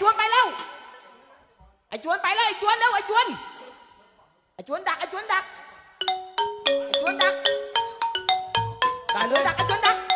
จวนไปแล้วไอ้จวนไปแล้วไอ้จวนเร็วไอ้จวนไอ้จวนดักไอ้จวนดักไอ้จวนดักได้ไอ้เลจวนยดักไอ้จวนดัก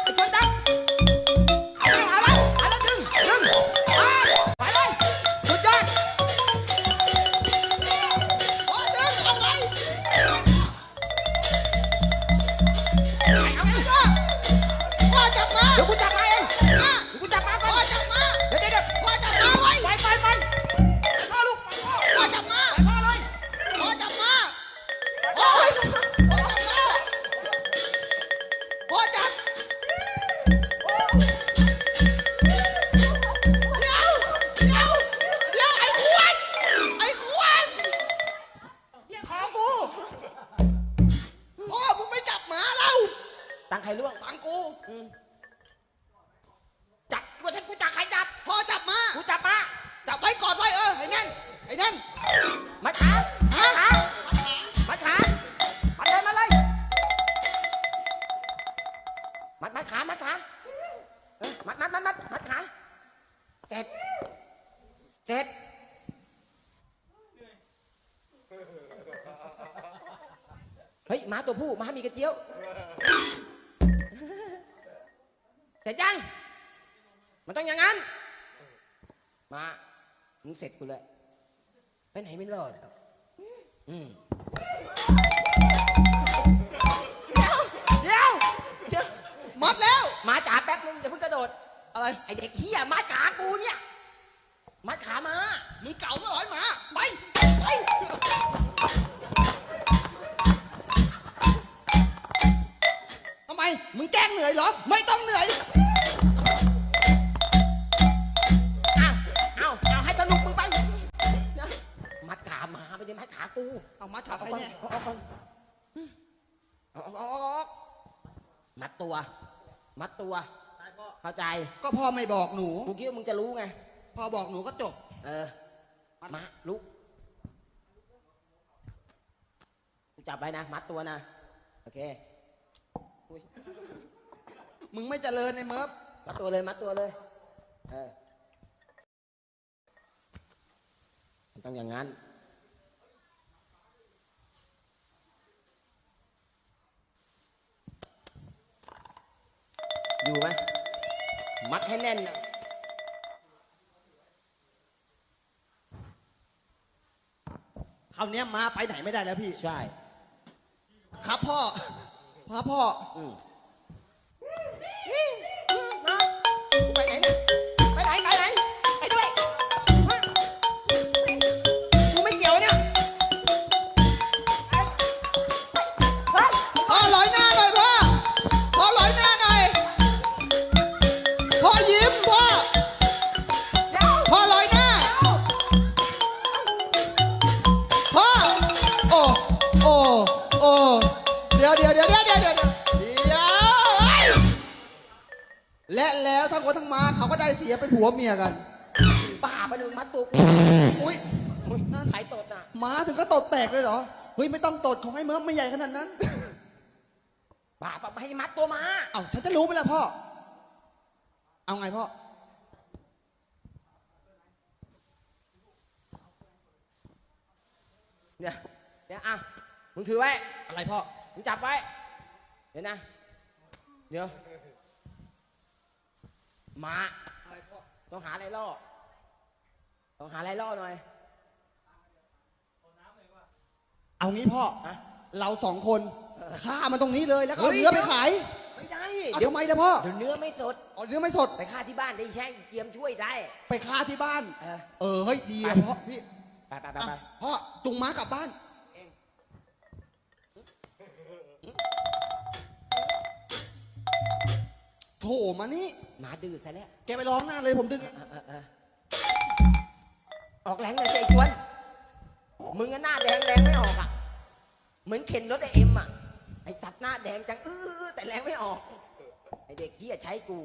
พ่อจับเดี๋ยวเดี๋ยวเดี๋ยวไอ้ขวดไอ้ขวดเรียกของกูพ่อมึงไม่จับหมาเราตังใครล่วง ตังกู ดมัดมัดมัดมัดขาเสร็จ เสร็จ เฮ้ยหมาตัวผู้หมามีกระเจียว เสร็จยัง มันต้องอย่างนั้น มามึงเสร็จกูเลย ไปไหนไม่รอดหรอกอืม อยหมา ไป ไป ทำไม มึงแกล้งเหนื่อยเหรอ ไม่ต้องเหนื่อยอ้าวอ้าวเอาให้สนุกมึงไปนะมัดขามาไปดิมัดขากูเอามัดขาเอาไปก่อนเนี่ยเอาก่อนเอาเอาเอาเอาเอามัดตัว มัดตัว เข้าใจ ก็พ่อไม่บอกหนู กูคิดว่ามึงจะรู้ไงพ่อบอกหนูก็จบ เออ มาลุกกู จับไปนะ มัดตัวนะ โอเคอุ๊ยมึงไม่เจริญในเมิร์ฟมัดตัวเลยมัดตัวเลย เออมันต้องอย่างนั้น อยู่ไหมมัดให้แน่นนะคราวเนี้ยมาไปไหนไม่ได้แล้วพี่ ใช่ ครับพ่อครับพ่อ อืม และแล้วทั้งคนทั้งม้าเขาก็ได้เสียเป็นผัวเมียกัน บ้าไปหนึ่งมัดตัวกูอุ้ยอุ๊ยใครตดน่ะ ม้าถึงก็ตดแตกเลยเหรอ เฮ้ยไม่ต้องตดของไอ้เมิร์ฟไม่ใหญ่ขนาดนั้น บ้าปะให้มัดตัวมาเอ้าฉันจะรู้ไหมล่ะพ่อ เอาไงพ่อ เนี่ยเดี๋ยวอะมึงถือไว้ อะไรพ่อ มึงจับไว้ เดี๋ยวนะ เดี๋ยวห มาอะไรพ่อต้องหาอะไรล่อต้องหาอะไรล่อหน่อย เอางี้พ่อ ฮะเราสองคนฆ่ามันตรงนี้เลยแล้วก็เฮ้เอายเนื้อไปขายไม่ได้เอาเดี๋ยวทำไมนะพ่อเดี๋ยวเนื้อไม่สด เอาเนื้อไม่สดไปฆ่าที่บ้านได้แช่เกียมช่วยได้ไปฆ่าที่บ้าน เออ เออเฮ้ยดีอะไปพ่อพี่ไปไปไปอะไปพ่อจุงม้ากลับบ้าน โถมานี่ หมาดื้อซะแล้วแกไปร้องหน้าเลยผมดึง เออเออเออออกแรงเลยสิไอ้ชวนมึงอะหน้าแดงแรงไม่ออกอะ เหมือนเข็นรถไอเอ็มอะ ไอ้ตัดหน้าแดงจังอื้อแต่แรงไม่ออก ไอเด็กเฮียใช้กู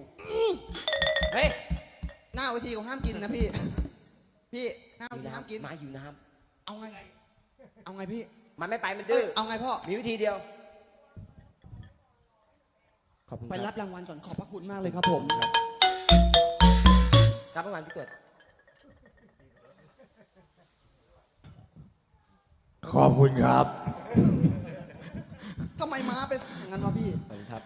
เฮ้ยหน้าเวทีเขาห้ามกินนะพี่ พี่หน้าเวหิวทีห้ามกินน้ำหมาหิวน้เอาไง เอาไงพี่ำมันไม่ไปมันเอ้ดื้ยอ เอาไงพ่อ มีวิธีเดียวข อบคุณไปรับรางวัลก่อนขอบพระคุณมากเลยครับผม รับรางวัลพี่เกิด ขอบคุณครับ ทำไมม้าเป็นอย่างนั้นวะพี่ครับ